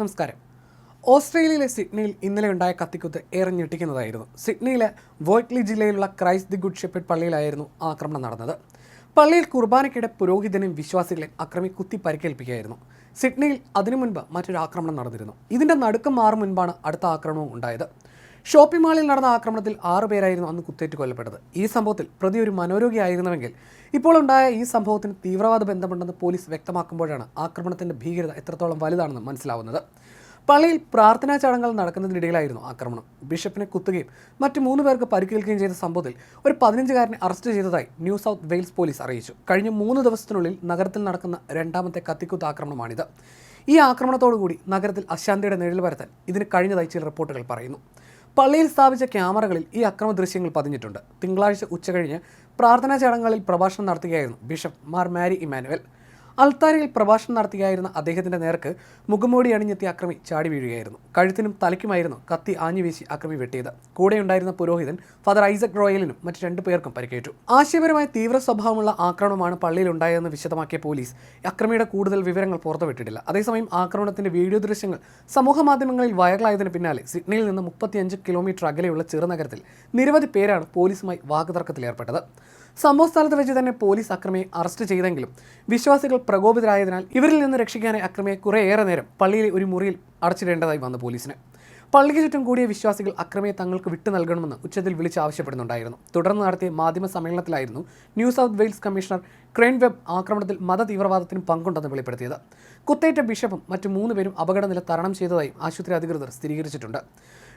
നമസ്കാരം. ഓസ്ട്രേലിയയിലെ സിഡ്നിയിൽ ഇന്നലെ ഉണ്ടായ കത്തിക്കുത്ത് ഏറെ ഞെട്ടിക്കുന്നതായിരുന്നു. സിഡ്നിയിലെ വോയ്റ്റ്ലി ജില്ലയിലുള്ള ക്രൈസ്റ്റ് ദി ഗുഡ് ഷെപ്പേഡ് പള്ളിയിലായിരുന്നു ആക്രമണം നടന്നത്. പള്ളിയിൽ കുർബാനയ്ക്കിടെ പുരോഹിതനും വിശ്വാസികളെ അക്രമി കുത്തി പരിക്കേൽപ്പിക്കുകയായിരുന്നു. സിഡ്നിയിൽ അതിനു മുൻപ് മറ്റൊരു ആക്രമണം നടന്നിരുന്നു. ഇതിന്റെ നടുക്കം മാറും മുൻപാണ് അടുത്ത ആക്രമണവും ഉണ്ടായത്. ഷോപ്പിംഗ് മാളിൽ നടന്ന ആക്രമണത്തിൽ ആറ് പേരായിരുന്നു അന്ന് കുത്തേറ്റ് കൊല്ലപ്പെട്ടത്. ഈ സംഭവത്തിൽ പ്രതി ഒരു മനോരോഗിയായിരുന്നുവെങ്കിൽ ഇപ്പോൾ ഉണ്ടായ ഈ സംഭവത്തിന് തീവ്രവാദ ബന്ധമുണ്ടെന്ന് പോലീസ് വ്യക്തമാക്കുമ്പോഴാണ് ആക്രമണത്തിന്റെ ഭീകരത എത്രത്തോളം വലുതാണെന്ന് മനസ്സിലാവുന്നത്. പള്ളിയിൽ പ്രാർത്ഥനാ ചടങ്ങുകൾ നടക്കുന്നതിനിടയിലായിരുന്നു ആക്രമണം. ബിഷപ്പിനെ കുത്തുകയും മറ്റ് മൂന്ന് പേർക്ക് പരിക്കേൽക്കുകയും ചെയ്ത സംഭവത്തിൽ ഒരു പതിനഞ്ചുകാരനെ അറസ്റ്റ് ചെയ്തതായി ന്യൂ സൗത്ത് വെയിൽസ് പോലീസ് അറിയിച്ചു. കഴിഞ്ഞ മൂന്ന് ദിവസത്തിനുള്ളിൽ നഗരത്തിൽ നടക്കുന്ന രണ്ടാമത്തെ കത്തിക്കുത്ത് ആക്രമണമാണിത്. ഈ ആക്രമണത്തോടുകൂടി നഗരത്തിൽ അശാന്തിയുടെ നിഴൽ വരുത്താൻ ഇതിന് കഴിഞ്ഞതായി ചില റിപ്പോർട്ടുകൾ പറയുന്നു. പള്ളിയിൽ സ്ഥാപിച്ച ക്യാമറകളിൽ ഈ അക്രമ ദൃശ്യങ്ങൾ പതിഞ്ഞിട്ടുണ്ട്. തിങ്കളാഴ്ച ഉച്ചകഴിഞ്ഞ് പ്രാർത്ഥനാ ചടങ്ങുകളിൽ പ്രഭാഷണം നടത്തുകയായിരുന്നു ബിഷപ്പ് മാർ മാരി ഇമാനുവൽ അൾത്താരയിൽ പ്രഭാഷണം നടത്തുകയായിരുന്ന അദ്ദേഹത്തിന്റെ നേർക്ക് മുഖംമൂടി അണിഞ്ഞെത്തിയ അക്രമി ചാടി വീഴുകയായിരുന്നു. കഴുത്തിനും തലയ്ക്കുമായിരുന്നു കത്തി ആഞ്ഞുവീശി അക്രമി വെട്ടിയത്. കൂടെയുണ്ടായിരുന്ന പുരോഹിതൻ ഫാദർ ഐസക് റോയലിനും മറ്റു രണ്ടു പേർക്കും പരിക്കേറ്റു. ആശയപരമായ തീവ്ര സ്വഭാവമുള്ള ആക്രമണമാണ് പള്ളിയിൽ ഉണ്ടായതെന്ന് വിശദമാക്കിയ പോലീസ് അക്രമിയുടെ കൂടുതൽ വിവരങ്ങൾ പുറത്തുവിട്ടിട്ടില്ല. അതേസമയം ആക്രമണത്തിന്റെ വീഡിയോ ദൃശ്യങ്ങൾ സമൂഹ മാധ്യമങ്ങളിൽ വൈറലായതിനു പിന്നാലെ സിഡ്നിയിൽ നിന്ന് മുപ്പത്തിയഞ്ച് കിലോമീറ്റർ അകലെയുള്ള ചെറുനഗരത്തിൽ നിരവധി പേരാണ് പോലീസുമായി വാക്കുതർക്കത്തിലേർപ്പെട്ടത്. സംഭവ സ്ഥലത്ത് വെച്ച് തന്നെ പോലീസ് അക്രമിയെ അറസ്റ്റ് ചെയ്തെങ്കിലും വിശ്വാസികൾ പ്രകോപിതരായതിനാൽ ഇവരിൽ നിന്ന് രക്ഷിക്കാനായി അക്രമിയെ കുറേയേറെ നേരം പള്ളിയിലെ ഒരു മുറിയിൽ അടച്ചിടേണ്ടതായി വന്നു പോലീസിന്. പള്ളിക്ക് ചുറ്റും കൂടിയ വിശ്വാസികൾ അക്രമിയെ തങ്ങൾക്ക് വിട്ടു നൽകണമെന്ന് ഉച്ചത്തിൽ വിളിച്ച് ആവശ്യപ്പെടുന്നുണ്ടായിരുന്നു. തുടർന്ന് നടത്തിയ മാധ്യമ സമ്മേളനത്തിലായിരുന്നു New South Wales commissioner Karen Webb ആക്രമണത്തിൽ മത തീവ്രവാദത്തിനും പങ്കുണ്ടെന്ന് വെളിപ്പെടുത്തിയത്. കുത്തേറ്റ ബിഷപ്പും മറ്റു മൂന്ന് പേരും അപകടനില തരണം ചെയ്തതായും ആശുപത്രി അധികൃതർ സ്ഥിരീകരിച്ചിട്ടുണ്ട്.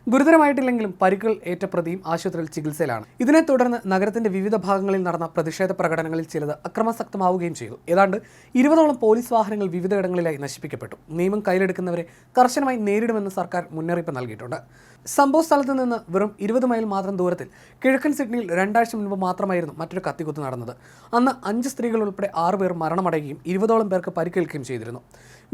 ഗുരുതരമായിട്ടില്ലെങ്കിലും പരിക്കുകൾ ഏറ്റ പ്രതിയും ആശുപത്രിയിൽ ചികിത്സയിലാണ്. ഇതിനെ തുടർന്ന് നഗരത്തിന്റെ വിവിധ ഭാഗങ്ങളിൽ നടന്ന പ്രതിഷേധ പ്രകടനങ്ങളിൽ ചിലത് അക്രമാസക്തമാവുകയും ചെയ്തു. ഏതാണ്ട് ഇരുപതോളം പോലീസ് വാഹനങ്ങൾ വിവിധയിടങ്ങളിലായി നശിപ്പിക്കപ്പെട്ടു. നിയമം കയ്യിലെടുക്കുന്നവരെ കർശനമായി നേരിടുമെന്ന് സർക്കാർ മുന്നറിയിപ്പ് നൽകിയിട്ടുണ്ട്. സംഭവ സ്ഥലത്ത് നിന്ന് വെറും ഇരുപത് മൈൽ മാത്രം ദൂരത്തിൽ കിഴക്കൻ സിഡ്നിയിൽ രണ്ടാഴ്ച മുൻപ് മാത്രമായിരുന്നു മറ്റൊരു കത്തിക്കുത്ത് നടന്നത്. അന്ന് അഞ്ച് സ്ത്രീകൾ ഉൾപ്പെടെ ആറ് പേർ മരണമടയുകയും ഇരുപതോളം പേർക്ക് പരിക്കേൽക്കുകയും ചെയ്തിരുന്നു.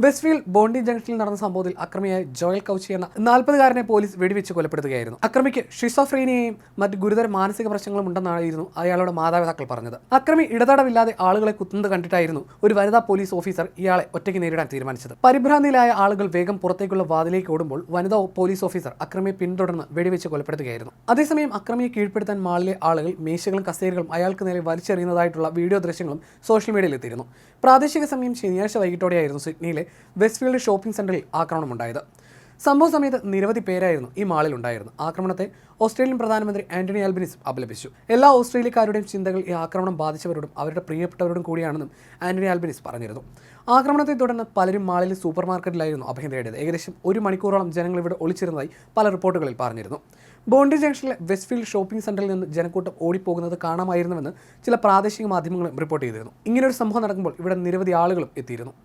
വെസ്റ്റ്ഫീൽഡ് ബോണ്ടി ജംഗ്ഷനിൽ നടന്ന സംഭവത്തിൽ അക്രമിയായ ജോയൽ കൗച്ചി എന്ന നാൽപ്പതുകാരനെ പോലീസ് വെടിവെച്ച് കൊലപ്പെടുത്തുകയായിരുന്നു. അക്രമിക്ക് ഷിസോഫ്രീനിയയും മറ്റ് ഗുരുതര മാനസിക പ്രശ്നങ്ങളും ഉണ്ടെന്നായിരുന്നു അയാളുടെ മാതാപിതാക്കൾ പറഞ്ഞത്. അക്രമി ഇടതടവില്ലാതെ ആളുകളെ കുത്തുന്നത് കണ്ടിട്ടായിരുന്നു ഒരു വനിതാ പോലീസ് ഓഫീസർ ഇയാളെ ഒറ്റയ്ക്ക് നേരിടാൻ തീരുമാനിച്ചത്. പരിഭ്രാന്തിയിലായ ആളുകൾ വേഗം പുറത്തേക്കുള്ള വാതിലേക്ക് ഓടുമ്പോൾ വനിതാ പോലീസ് ഓഫീസർ അക്രമിയെ പിന്തുടർന്ന് വെടിവെച്ച് കൊലപ്പെടുത്തുകയായിരുന്നു. അതേസമയം അക്രമിയെ കീഴ്പ്പെടുത്താൻ മാളിലെ ആളുകൾ മേശകളും കസേരകളും അയാൾക്ക് നേരെ വലിച്ചെറിയുന്നതായിട്ടുള്ള വീഡിയോ ദൃശ്യങ്ങളും സോഷ്യൽ മീഡിയയിൽ എത്തിയിരുന്നു പ്രാദേശിക സമയം ശനിയാഴ്ച വൈകിട്ടോടെയായിരുന്നു സിഡ്നിയിലെ വെസ്റ്റ്ഫീൽഡ് ഷോപ്പിംഗ് സെന്ററിൽ ആക്രമണമുണ്ടായത്. സംഭവ സമയത്ത് നിരവധി പേരായിരുന്നു ഈ മാളിൽ ഉണ്ടായിരുന്നു ആക്രമണത്തെ ഓസ്ട്രേലിയൻ പ്രധാനമന്ത്രി ആന്റണി ആൽബനിസ് അപലപിച്ചു. എല്ലാ ഓസ്ട്രേലിയക്കാരുടെയും ചിന്തകൾ ഈ ആക്രമണം ബാധിച്ചവരോടും അവരുടെ പ്രിയപ്പെട്ടവരോടും കൂടിയാണെന്നും ആന്റണി ആൽബനിസ് പറഞ്ഞിരുന്നു. ആക്രമണത്തെ തുടർന്ന് പലരും മാളിലെ സൂപ്പർ മാർക്കറ്റിലായിരുന്നു അഭയം തേടിയത് ഏകദേശം ഒരു മണിക്കൂറോളം ജനങ്ങൾ ഇവിടെ ഒളിച്ചിരുന്നതായി പല റിപ്പോർട്ടുകളിൽ പറഞ്ഞിരുന്നു. ബോണ്ടി ജംഗ്ഷനിലെ വെസ്റ്റ്ഫീൽഡ് ഷോപ്പിംഗ് സെന്ററിൽ നിന്ന് ജനക്കൂട്ടം ഓടിപ്പോകുന്നത് കാണാമായിരുന്നുവെന്ന് ചില പ്രാദേശിക മാധ്യമങ്ങളും റിപ്പോർട്ട് ചെയ്തിരുന്നു. ഇങ്ങനൊരു സംഭവം നടക്കുമ്പോൾ ഇവിടെ നിരവധി ആളുകളും എത്തിയിരുന്നു.